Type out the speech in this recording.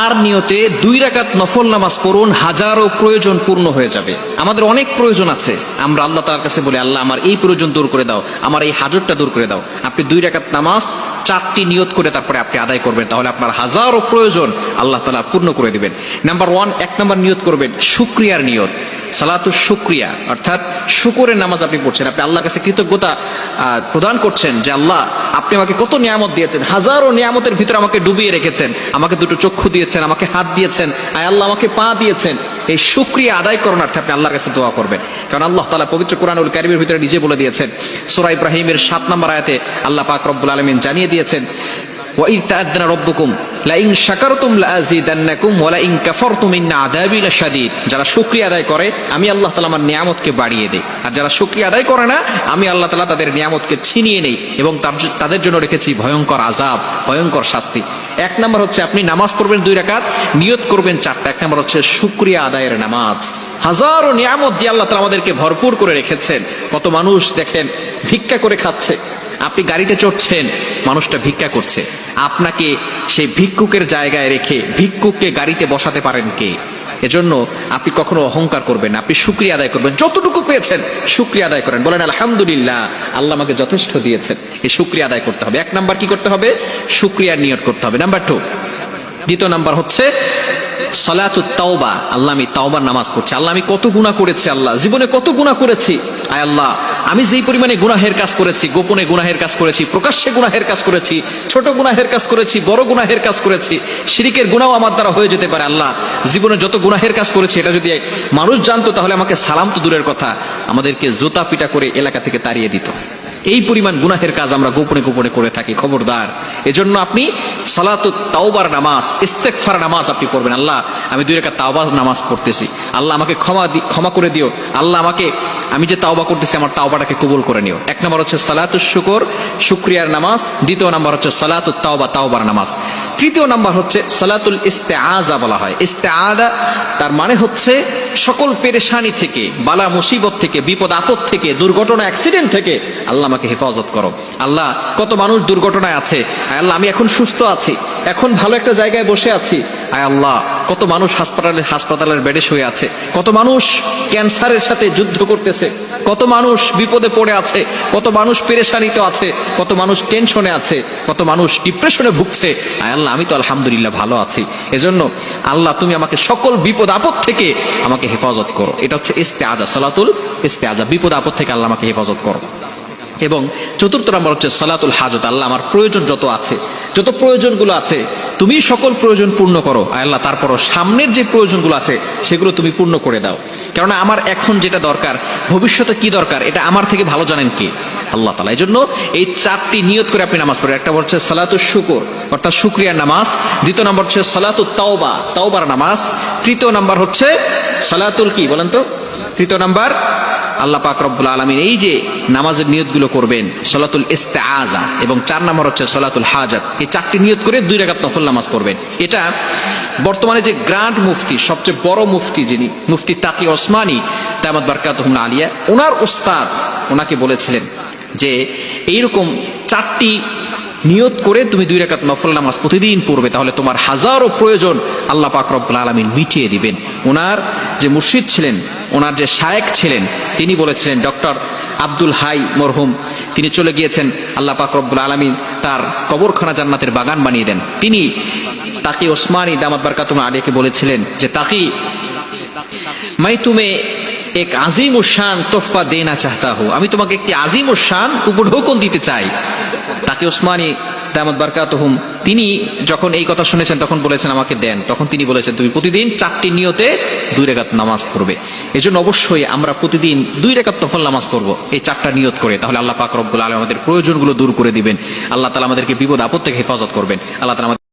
আর নিয়তে দুই রাকাত নফল নামাজ পড়ুন হাজারো প্রয়োজন পূর্ণ হয়ে যাবে। আমাদের অনেক প্রয়োজন আছে। আমরা আল্লাহ তার কাছে বলি, আল্লাহ, আমার এই প্রয়োজন দূর করে দাও, আমার এই হাজরটা দূর করে দাও। আপনি দুই রাকাত নামাজ চারটি নিয়ত করে তারপরে আপনি আদায় করবেন। তাহলে আপনার হাজারো প্রয়োজন আল্লাহ তালা পূর্ণ করে দিবেন। নাম্বার ওয়ান এক নাম্বার নিয়ত করবেন, শুক্রিয়ার নিয়ত। সালাতু শুক্রিয়া, অর্থাৎ শুকরের নামাজ আপনি পড়ছেন। আপনি আল্লাহর কাছে কৃতজ্ঞতা প্রদান করছেন যে আল্লাহ, আপনি আমাকে কত নিয়ামত দিয়েছেন। হাজারো নিয়ামতের ভিতরে আমাকে ডুবিয়ে রেখেছেন। আমাকে দুটো চক্ষু দিয়েছেন, আমাকে হাত দিয়েছেন। আয় আল্লাহ, আমাকে পা দিয়েছেন। এই শুক্রিয়া আদায় করণার্থে আপনি আল্লাহর কাছে দোয়া করবেন কারণ আল্লাহ তালা পবিত্র কোরআনুল কারিমের ভিতরে নিজে বলে দিয়েছেন সুরা ইব্রাহিমের সাত নম্বর আয়াতে আল্লাহ পাক রব্বুল আলমিন জানিয়ে দিয়েছেন وإذ تأذن ربكم لئن شكرتم لأزيدنكم ولئن كفرتم إن عذابي لشديد যারা শুকরিয়া আদায় করে আমি আল্লাহ তাআলা আমার নিয়ামতকে বাড়িয়ে দেই আর যারা শুকরিয়া আদায় করে না আমি আল্লাহ তাআলা তাদের নিয়ামতকে ছিনিয়ে নেই এবং তার জ- তাদের জন্য রেখেছি ভয়ঙ্কর আজাব ভয়ঙ্কর শাস্তি এক নম্বর হচ্ছে আপনি নামাজ পড়বেন দুই রাকাত, নিয়ত করবেন চারটা। এক নম্বর হচ্ছে শুক্রিয়া আদায়ের নামাজ। হাজারো নিয়ামত দিয়ে আল্লাহ তালা আমাদেরকে ভরপুর করে রেখেছেন। কত মানুষ দেখেন ভিক্ষা করে খাচ্ছে, আপনি গাড়িতে চড়ছেন, মানুষটা ভিক্ষা করছে। আপনাকে সেই ভিক্ষুকের জায়গায় রেখে ভিক্ষুককে গাড়িতে বসাতে পারেন কে? এজন্য আপনি কখনো অহংকার করবেন না, আপনি শুক্রিয়া আদায় করবেন। যতটুকু পেয়েছেন, শুক্রিয়া আদায় করেন। বলেন, আলহামদুলিল্লাহ, আল্লাহ আমাকে যথেষ্ট দিয়েছেন। এই শুক্রিয়া আদায় করতে হবে। এক নাম্বার কি করতে হবে? শুক্রিয়ার নিয়ত করতে হবে। Number two. দ্বিতীয় নাম্বার হচ্ছে, সালাতু তাওবা। আল্লাহ আমি তাওবার নামাজ পড়ছি। আল্লাহ আমি কত গুনাহ করেছি, আল্লাহ। জীবনে কত গুনাহ করেছি। আয় আল্লাহ আমি যেই পরিমাণে গুনাহের কাজ করেছি, গোপনে গুনাহের কাজ করেছি, প্রকাশ্যে গুনাহের কাজ করেছি, ছোট গুনাহের কাজ করেছি, বড় গুনাহের কাজ করেছি, শিরিকের গুণাও আমার দ্বারা হয়ে যেতে পারে আল্লাহ। জীবনে যত গুনাহের কাজ করেছি, এটা যদি মানুষ জানতো, তাহলে আমাকে সালাম তো দূরের কথা। আমাদেরকে জোতা পিটা করে এলাকা থেকে তাড়িয়ে দিত। এই পরিমাণ গুনাহের কাজ আমরা গোপনে গোপনে করে থাকি, খবরদার। এজন্য আপনি সালাতু তাওবার নামাজ ইস্তেকফার নামাজ আপনি পড়বেন। আল্লাহ, আমি দুই রেখা তাওবার নামাজ পড়তেছি। আল্লাহ আমাকে ক্ষমা ক্ষমা করে দিও। আল্লাহ আমাকে, আমি যে তাওবা করতেছি, আমার তাওবাটাকে কবুল করে নিও। এক নম্বর হচ্ছে সালাতু শুকর, শুক্রিয়ার নামাজ। দ্বিতীয় নম্বর হচ্ছে সালাতু তাওবা, তাওবার নামাজ। তৃতীয় নাম্বার হচ্ছে সালাতুল ইস্তে আজা বলা হয়। ইস্তে আদা তার মানে হচ্ছে সকল পেরেশানি থেকে, বালা মুসিবত থেকে, বিপদ আপদ থেকে, দুর্ঘটনা, অ্যাক্সিডেন্ট থেকে আল্লাহ আমাকে হেফাজত করো। আল্লাহ কত মানুষ দুর্ঘটনায় আছে আল্লাহ, আমি এখন সুস্থ আছি, এখন ভালো একটা জায়গায় বসে আছি, আয় আল্লাহ কত মানুষ হাসপাতালে হাসপাতালের বেডে শুয়ে আছে? কত মানুষ ক্যান্সারের সাথে যুদ্ধ করতেছে? কত মানুষ বিপদে পড়ে আছে? কত মানুষ পেরেশানিতে আছে? কত মানুষ টেনশনে আছে? কত মানুষ ডিপ্রেশনে ভুগছে? আয় আল্লাহ, আমি তো আলহামদুলিল্লাহ ভালো আছি। এজন্য আল্লাহ, তুমি আমাকে সকল বিপদ আপদ থেকে আমাকে হেফাজত করো। এটা হচ্ছে ইস্তে আজা সালাতুল ইস্তে আজা বিপদ আপদ থেকে আল্লাহ আমাকে হেফাজত করো। এবং চতুর্থ নম্বর হচ্ছে সালাতুল হাজত। আল্লাহ, আমার প্রয়োজন যত আছে, যত প্রয়োজনগুলো আছে তুমি সকল প্রয়োজন পূর্ণ করো। আল্লাহ, তারপরও সামনের যে প্রয়োজনগুলো আছে, সেগুলো তুমি পূর্ণ করে দাও। কেননা আমার এখন যেটা দরকার, ভবিষ্যতে কি দরকার, এটা আমার থেকে ভালো জানেন কে? আল্লাহ তালা এই জন্য এই চারটি নিয়ত করে আপনি নামাজ পড়েন। একটা হচ্ছে সালাতুল শুকর, অর্থাৎ শুক্রিয়ার নামাজ। দ্বিতীয় নম্বর হচ্ছে সালাতুল তাওবা, তাওবার নামাজ। তৃতীয় নাম্বার হচ্ছে সালাতুল কি, বলেন তো? তৃতীয় নাম্বার আল্লাহ পাক রব্বুল আলমিন এই যে নামাজের নিয়তগুলো করবেন, সলাতুল ইস্তে আজা এবং চার নম্বর হচ্ছে সলাতুল হাজাত। এই চারটি নিয়ত করে দুই রাকাত নফল নামাজ পড়বেন। এটা বর্তমানে যে গ্রান্ড মুফতি, সবচেয়ে বড় মুফতি যিনি, মুফতি তাকি ওসমানী তামাদ বারকাত আলিয়া, ওনার উস্তাদ ওনাকে বলেছিলেন যে, এইরকম চারটি নিয়ত করে তুমি দুই রেখাত নফল নামাজ প্রতিদিন পড়বে, তাহলে তোমার হাজারো প্রয়োজন আল্লাহ পাক রব্বুল আলমিন মিটিয়ে দিবেন। ওনার যে মুর্শিদ ছিলেন, ওনার যে শায়েক ছিলেন, তিনি বলেছিলেন, ডক্টর আব্দুল হাই মরহুম, তিনি চলে গিয়েছেন, আল্লাহ পাক রব্বুল আলমিন তার কবরখানা জান্নাতের বাগান বানিয়ে দেন। তিনি তাকে ওসমানী দামাত বারকাতুম আলিয়াকে বলেছিলেন যে, তাকি মাই তুমি এক আজিম ও শান তোফা দেনা চাহতা হো আমি তোমাকে একটি আজিম ও শান উপঢৌকন দিতে চাই। তাকে ওসমানী দামদ বারকাতহুম, তিনি যখন এই কথা শুনেছেন, তখন বলেছেন, আমাকে দেন। তখন তিনি বলেছেন, তুমি প্রতিদিন চারটি নিয়তে দুই রেখাত নামাজ পড়বে। এই জন্য অবশ্যই আমরা প্রতিদিন দুই রেখাত তফল নামাজ পড়ব, এই চারটা নিয়ত করে। তাহলে আল্লাহ পাক রব্বুল আলম আমাদের প্রয়োজনগুলো দূর করে দিবেন। আল্লাহ তালা আমাদেরকে বিপদ আপদ থেকে হেফাজত করবেন। আল্লাহ তালা